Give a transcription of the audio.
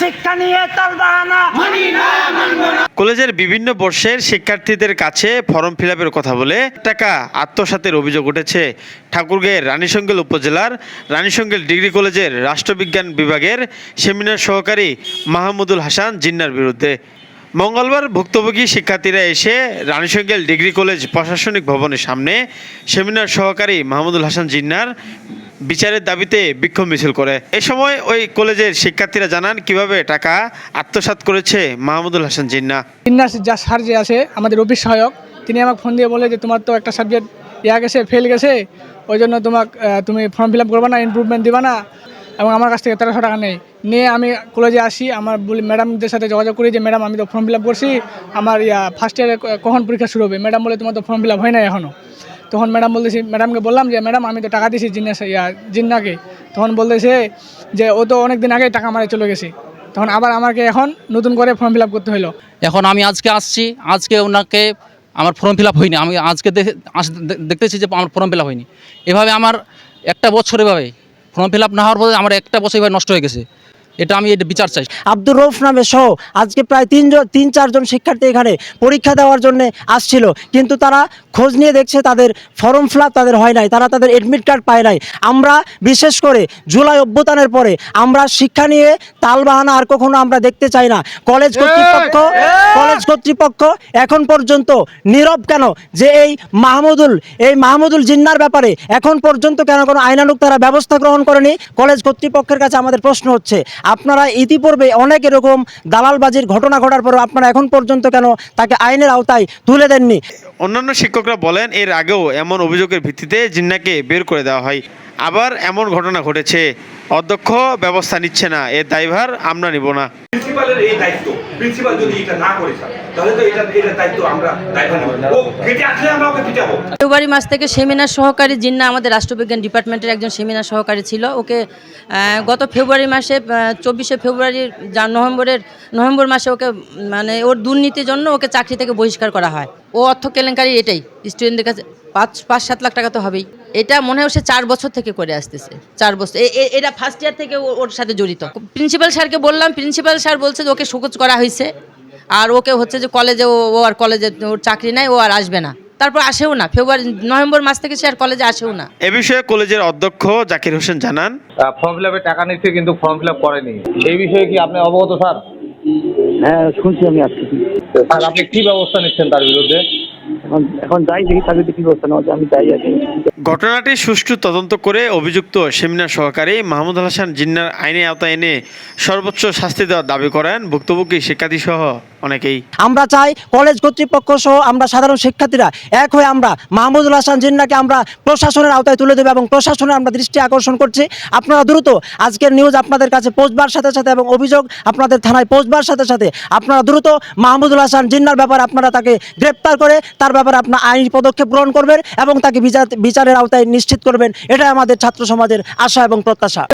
শিক্ষা নিয়ে তালবাহানা কলেজের বিভিন্ন বর্ষের শিক্ষার্থীদের কাছে ফর্ম ফিল আপের কথা বলে টাকা আত্মসাতের অভিযোগ উঠেছে। ঠাকুরগাঁয়ের রানীশঙ্গেল উপজেলার রানীশঙ্গেল ডিগ্রি কলেজের রাষ্ট্রবিজ্ঞান বিভাগের সেমিনার সহকারী মাহমুদুল হাসান জিন্নার বিরুদ্ধে। মঙ্গলবার ভুক্তভোগী শিক্ষার্থীরা এসে রানীশঙ্গেল ডিগ্রি কলেজ প্রশাসনিক ভবনের সামনে সেমিনার সহকারী মাহমুদুল হাসান জিন্নার বিচারের দাবিতে বিক্ষোভ মিছিল করে। এ সময় ওই কলেজের শিক্ষার্থীরা জানান কীভাবে টাকা আত্মসাৎ করেছে মাহমুদুল হাসান জিন্না। জিন্নাস যা স্যার যে আছে, আমাদের অফিস সহায়ক, তিনি আমাকে ফোন দিয়ে বলে যে, তোমার তো একটা সাবজেক্ট ইয়া গেছে ফেল গেছে, ওই জন্য তোমাক তুমি ফর্ম ফিল আপ করবে না ইমপ্রুভমেন্ট দিবা না, এবং আমার কাছ থেকে তেরোশো টাকা নেই। নিয়ে আমি কলেজে আসি, আমার বলি ম্যাডামদের সাথে যোগাযোগ করি যে ম্যাডাম আমি তো ফর্ম ফিল আপ করছি, আমার ইয়া ফার্স্ট ইয়ারে কখন পরীক্ষা শুরু হবে? ম্যাডাম বলে, তোমার তো ফর্ম ফিল আপ হয় না এখনও তখন ম্যাডাম বলতেছি, ম্যাডামকে বললাম যে, ম্যাডাম, আমি তো টাকা দিয়েছি জিন্নাস, ইয়া, জিন্নাকে। তখন বলতেছে যে, ও তো অনেক দিন আগেই টাকা মারে চলে গেছে। তখন আবার আমাকে এখন নতুন করে ফর্ম ফিল করতে হলো এখন আমি আজকে আসছি, আজকে ওনাকে আমার ফর্ম ফিল হয়নি। আমি আজকে দেখতেছি যে আমার ফর্ম ফিল হয়নি। এভাবে আমার একটা বছর এভাবে ফর্ম ফিল না হওয়ার পরে আমার একটা বছর এভাবে নষ্ট হয়ে গেছে। এটা আমি এটা বিচার চাই। আব্দুর রৌফ নামে সহ আজকে প্রায় তিনজন তিন চারজন শিক্ষার্থী এখানে পরীক্ষা দেওয়ার জন্য আসছিল। কিন্তু তারা খোঁজ নিয়ে দেখছে তাদের ফর্ম ফিল তাদের হয় নাই তারা তাদের এডমিট কার্ড পায় নাই। আমরা বিশেষ করে জুলাই অভ্যুত্থানের পরে আমরা শিক্ষা নিয়ে তালবাহানা আর কখনো আমরা দেখতে চাই না। কলেজ কর্তৃপক্ষ কলেজ কর্তৃপক্ষ এখন পর্যন্ত নীরব কেন? যে এই মাহমুদুল এই মাহমুদুল জিন্নার ব্যাপারে এখন পর্যন্ত কেন কোনো আইনানুক তারা ব্যবস্থা গ্রহণ করেনি? কলেজ কর্তৃপক্ষের কাছে আমাদের প্রশ্ন হচ্ছে। আপনারা ইতিপূর্বে অনেক এরকম দালালবাজির ঘটনা ঘটার পর আপনারা এখন পর্যন্ত কেন তাকে আইনের আওতায় তুলে দেননি? অন্যান্য শিক্ষকরা বলেন, এর আগেও এমন অভিযোগের ভিত্তিতে জিন্নাকে বের করে দেওয়া হয়। আবার এমন ঘটনা ঘটেছে। অধ্যক্ষ ব্যবস্থা নিচ্ছে না। এর দায়ভার আমরা নিব না। প্রিন্সিপালের এই দায়িত্ব। প্রিন্সিপাল যদি এটা না করে তাহলে তো এটা এটা দায়িত্ব আমরা দায়িত্ব নেব। ও গেটে আসলে আমরা ওকে পিটাবো। ফেব্রুয়ারি মাস থেকে সেমিনার সহকারী জিন্না আমাদের রাষ্ট্রবিজ্ঞান ডিপার্টমেন্টের একজন সেমিনার সহকারী ছিল। ওকে গত ফেব্রুয়ারি মাসে চব্বিশে ফেব্রুয়ারি নভেম্বরের নভেম্বর মাসে ওকে মানে ওর দুর্নীতির জন্য ওকে চাকরি থেকে বহিষ্কার করা হয়। ও অর্থ কেলেঙ্কারি এটাই। স্টুডেন্টদের কাছে পাঁচ পাঁচ সাত লাখ টাকা তো হবেই। এটা মনে হয় সে চার বছর থেকে করে আসতেছে। চার বছর। এটা ফার্স্ট ইয়ার থেকে ও- ওর সাথে জড়িত। প্রিন্সিপাল স্যারকে বললাম প্রিন্সিপাল স্যার বলছে যে ওকে শোকজ করা হয়েছে। আর ওকে হচ্ছে যে কলেজে ও ও আর কলেজে ওর চাকরি নাই ও আর আসবে না। তারপর আসেও না। ফেব্রুয়ারি নভেম্বর মাস থেকে সে আর কলেজে আসেও না। এ বিষয়ে কলেজের অধ্যক্ষ জাকির হোসেন জানান। ফর্ম ফিল টাকা নিচ্ছে কিন্তু ফর্ম ফিল করেনি। এই বিষয়ে কি আপনি অবগত স্যার? হ্যাঁ শুনছি আমি আসছি। স্যার আপনি কি ব্যবস্থা নিচ্ছেন তার বিরুদ্ধে? এখন এখন যাই দেখি তাদের কি ব্যবস্থা নেওয়া যায়। আমি যাই আগে ঘটনাটি সুষ্ঠু তদন্ত করে অভিযুক্ত সেমিনার সহকারী মাহমুদ হাসান জিন্নার আইনে আওতায় এনে সর্বোচ্চ শাস্তি দেওয়ার দাবি করেন ভুক্তভোগী শিক্ষার্থী সহ অনেকেই। আমরা চাই কলেজ কর্তৃপক্ষ সহ আমরা সাধারণ শিক্ষার্থীরা এক হয়ে আমরা মাহমুদুল হাসান জিন্নাকে আমরা প্রশাসনের আওতায় তুলে দেবো এবং প্রশাসনের আমরা দৃষ্টি আকর্ষণ করছি। আপনারা দ্রুত আজকের নিউজ আপনাদের কাছে পৌঁছবার সাথে সাথে এবং অভিযোগ আপনাদের থানায় পৌঁছবার সাথে সাথে আপনারা দ্রুত মাহমুদুল হাসান জিন্নার ব্যাপারে আপনারা তাকে গ্রেপ্তার করে তার ব্যাপারে আপনার আইনি পদক্ষেপ গ্রহণ করবেন এবং তাকে বিচার বিচারের আওতায় নিশ্চিত করবেন। এটাই আমাদের ছাত্র সমাজের আশা এবং প্রত্যাশা।